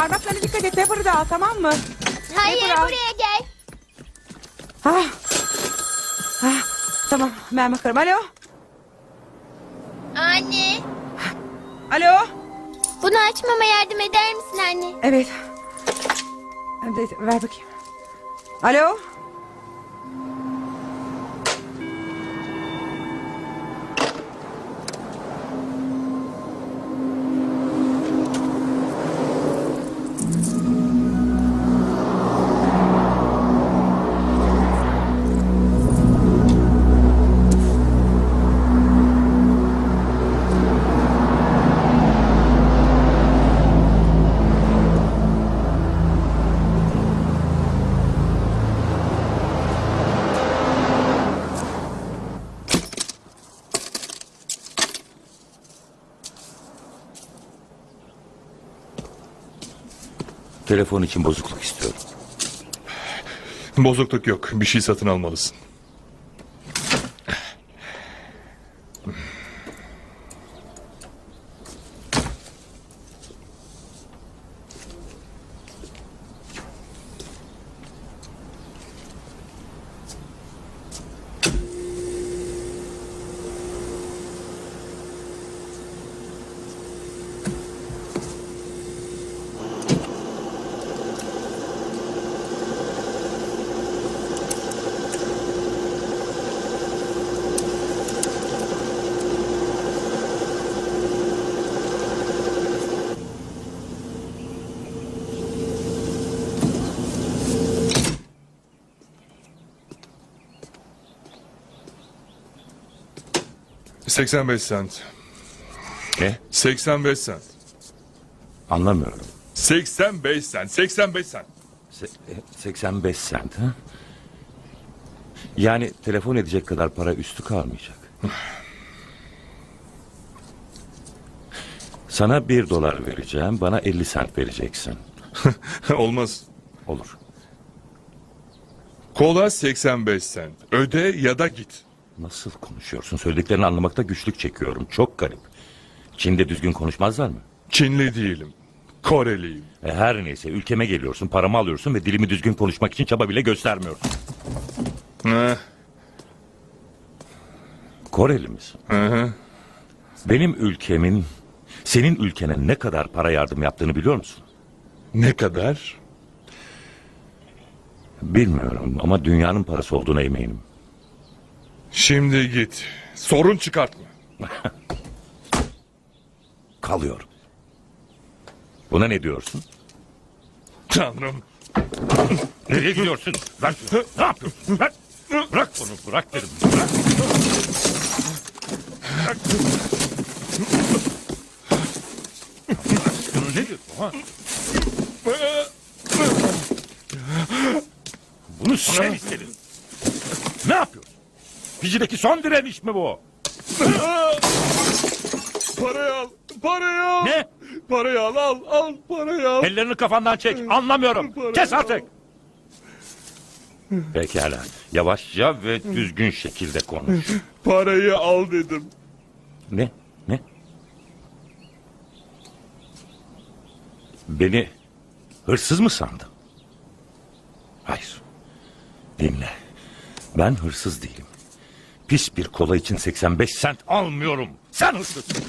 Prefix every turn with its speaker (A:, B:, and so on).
A: Parmaklarına dikkat et Pepper'ı da al tamam mı?
B: Hayır
A: Pepper al.
B: buraya gel.
A: Ah. Ah, tamam ben bakarım. Alo?
B: Anne.
A: Alo?
B: Bunu açmama yardım eder misin anne?
A: Evet. Hadi ver bakayım. Alo?
C: Telefon için bozukluk istiyorum.
D: Bozukluk yok. Bir şey satın almalısın. ...85 sent.
C: Ne?
D: 85 sent.
C: Anlamıyorum.
D: 85 sent. 85 sent.
C: Se- e, 85 sent ha? Yani telefon edecek kadar para üstü kalmayacak. Sana bir dolar vereceğim, bana 50 sent vereceksin.
D: Olmaz.
C: Olur.
D: Kola 85 sent. Öde ya da git.
C: Nasıl konuşuyorsun? Söylediklerini anlamakta güçlük çekiyorum. Çok garip. Çin'de düzgün konuşmazlar mı?
D: Çinli değilim. Koreliyim.
C: E her neyse ülkeme geliyorsun, paramı alıyorsun ve dilimi düzgün konuşmak için çaba bile göstermiyorsun.
D: Heh,
C: Koreli misin?
D: hı hı.
C: Benim ülkemin senin ülkene ne kadar para yardım yaptığını biliyor musun?
D: Ne kadar?
C: Bilmiyorum ama dünyanın parası olduğuna eminim.
D: Şimdi git. Sorun çıkartma.
C: Kalıyorum. Buna ne diyorsun?
D: Tanrım.
C: Nereye gidiyorsun? Ver. ne yapıyorsun? Ver. Bırak bunu bırak dedim. Bırak. Bırak. Bunu ne diyorsun ha? Bunu sen istedin. Ne yapıyorsun? Fijideki son direniş mi bu?
D: Parayı al. Parayı al.
C: Ne?
D: Parayı al al al parayı al.
C: Ellerini kafandan çek. Anlamıyorum.
D: Para
C: Kes artık. Pekala. Yavaşça ve düzgün şekilde konuş.
D: Parayı al dedim.
C: Ne? Ne? Beni hırsız mı sandın? Hayır. Dinle. Ben hırsız değilim. Pis bir kola için 85 sent almıyorum. Sen hırsızsın.